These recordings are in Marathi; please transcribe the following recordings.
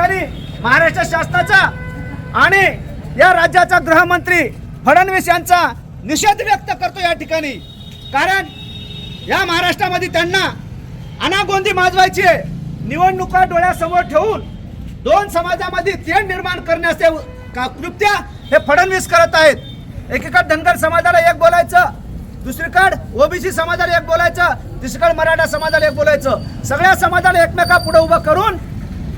ठिकाणी महाराष्ट्र शासनाचा आणि या राज्याचा गृहमंत्री फडणवीस यांचा निषेध व्यक्त करतो या ठिकाणी. कारण या महाराष्ट्रामध्ये त्यांना अनागोंदी माजवायची आहे. निवडणुका डोळ्यासमोर ठेवून दोन समाजामध्ये तेढ निर्माण करण्याचे कृत्य हे फडणवीस करत आहेत. एकीकडे धनगर समाजाला एक बोलायचं दुसरीकड ओबीसी समाजाला एक बोलायचं तिसरीकड मराठा समाजाला एक बोलायचं. सगळ्या समाजाला एकमेका पुढे उभं करून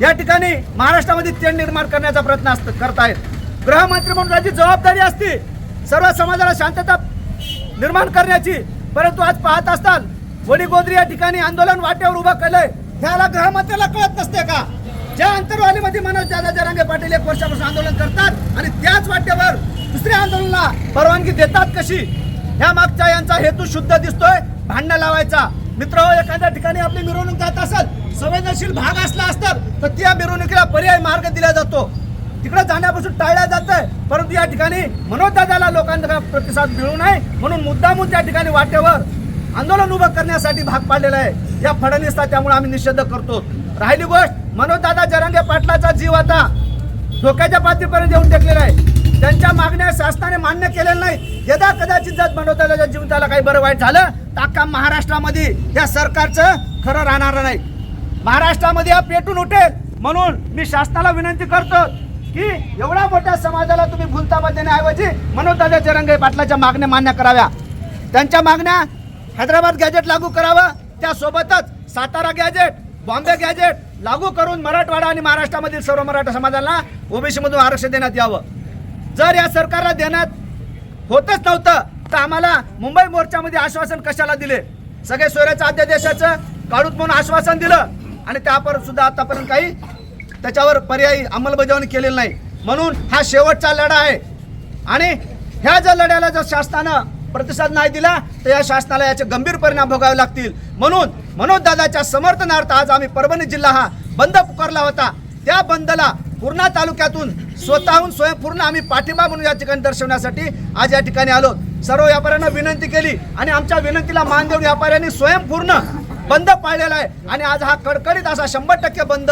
या ठिकाणी महाराष्ट्रामध्ये तेढ निर्माण करण्याचा प्रयत्न असत- आहेत गृहमंत्री म्हणून त्याची जबाबदारी असते. सर्व समाजाला शांतता निर्माण करण्याची. परंतु आज पाहत असताल वडीगोद्री या ठिकाणी आंदोलन वाटेवर उभं केलंय. ह्याला गृहमंत्र्याला कळत नसते का? ज्या अंतरवालीमध्ये मनोज दादा जरांगे पाटील एक वर्षापासून आंदोलन करतात आणि त्याच वाटेवर दुसऱ्या आंदोलनाला परवानगी देतात कशी? ह्या मागचा यांचा हेतू शुद्ध दिसतोय. भांडणं लावायचा. मित्र एखाद्या ठिकाणी आपली मिरवणूक जात असेल संवेदनशील भाग असला असतात तर त्या मिरवणुकीला पर्याय मार्ग दिला जातो. तिकडे जाण्यापासून टाळल्या जात आहे परंतु या ठिकाणी मनोदादाला लोकांचा प्रतिसाद मिळू नये म्हणून मुद्दामून त्या ठिकाणी वाटेवर आंदोलन उभं करण्यासाठी भाग पाडलेला आहे. या फडणवीसचा त्यामुळे आम्ही निषेध करतो. राहिली गोष्ट मनोजदादा जरांगे पाटलाचा जीव आता धोक्याच्या पातळीपर्यंत येऊन टेकलेला आहे. त्यांच्या मागण्या शासनाने मान्य केलेल्या नाही. यदा कदाचित जात मनोजदादाच्या जीवनाला काही बरं वाईट झालं तर अख्खा महाराष्ट्रामध्ये या सरकारचं खरं राहणार नाही. महाराष्ट्रामध्ये हा पेटून उठेल. म्हणून मी शासनाला विनंती करतो की एवढ्या मोठ्या समाजाला तुम्ही भूलताबा देण्याऐवजी मनोजदादा जरंगे पाटलाच्या मागण्या मान्य कराव्या. त्यांच्या मागण्या हैदराबाद गॅजेट लागू करावं. त्यासोबतच सातारा गॅजेट बॉम्बे गॅजेट लागू करून मराठवाडा आणि महाराष्ट्रामधील सर्व मराठा समाजाला ओबीसीमधून आरक्षण देण्यात यावं. जर या सरकारला देण्यात होतच नव्हतं तर आम्हाला मुंबई मोर्चामध्ये आश्वासन कशाला दिले? सगळे सोयऱ्याचं अध्यादेशाचं काढूत म्हणून आश्वासन दिलं. आणि त्यापर सुद्धा आतापर्यंत काही त्याच्यावर पर्यायी अंमलबजावणी केलेली नाही. म्हणून हा शेवटचा लढा आहे. आणि ह्या जर लढ्याला जर शासनानं प्रतिसाद नाही दिला तर या शासनाला याचे गंभीर परिणाम भोगावे लागतील. म्हणून मनोज दादाच्या समर्थनार्थ आज आम्ही परभणी जिल्हा हा बंद पुकारला होता. त्या बंदला पूर्णा तालुक्यातून स्वतःहून स्वयंपूर्ण आम्ही पाठिंबा म्हणून या ठिकाणी दर्शवण्यासाठी आज या ठिकाणी आलो. सर्व व्यापाऱ्यांना विनंती केली आणि आमच्या विनंतीला मान देऊन व्यापाऱ्यांनी स्वयंपूर्ण बंद पाळलेला आहे. आणि आज हा कडकडीत असा शंभर टक्के बंद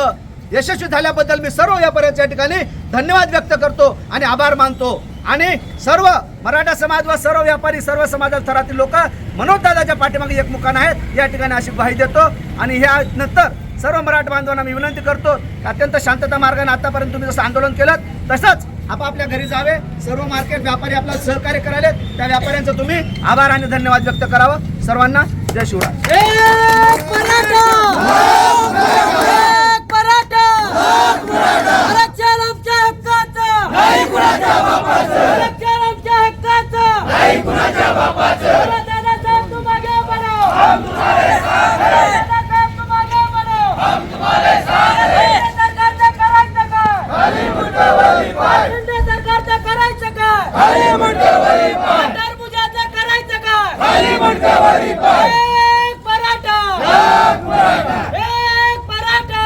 यशस्वी झाल्याबद्दल मी सर्व व्यापाऱ्यांच्या ठिकाणी धन्यवाद व्यक्त करतो आणि आभार मानतो. आणि सर्व मराठा समाज व सर्व व्यापारी सर्व समाजात थरातील लोक मनोजदादाच्या पाठीमागे एकमुखान आहेत. या ठिकाणी अशी ग्वाही देतो. आणि ह्या नंतर सर्व मराठा बांधवांना मी विनंती करतो अत्यंत शांतता मार्गाने आतापर्यंत तुम्ही जसं आंदोलन केलं तसंच आपापल्या घरी जावे सर्व मार्केट व्यापारी आपला सहकार्य करायले त्या व्यापाऱ्यांचं तुम्ही आभार आणि धन्यवाद व्यक्त करावं. सर्वांना जय शिवराय एक मराठा एक मराठा आरक्षण आमच्या हक्काचं आरक्षण आमच्या हक्काचं दादासाहेब तुम आगे बढ़ो दादासाहेब तुम आगे बढ़ो केंद्र सरकारचं करायचं काय सरकारचं करायचं काय टरबुजाचं करायचं काय एक मराठा एक मराठा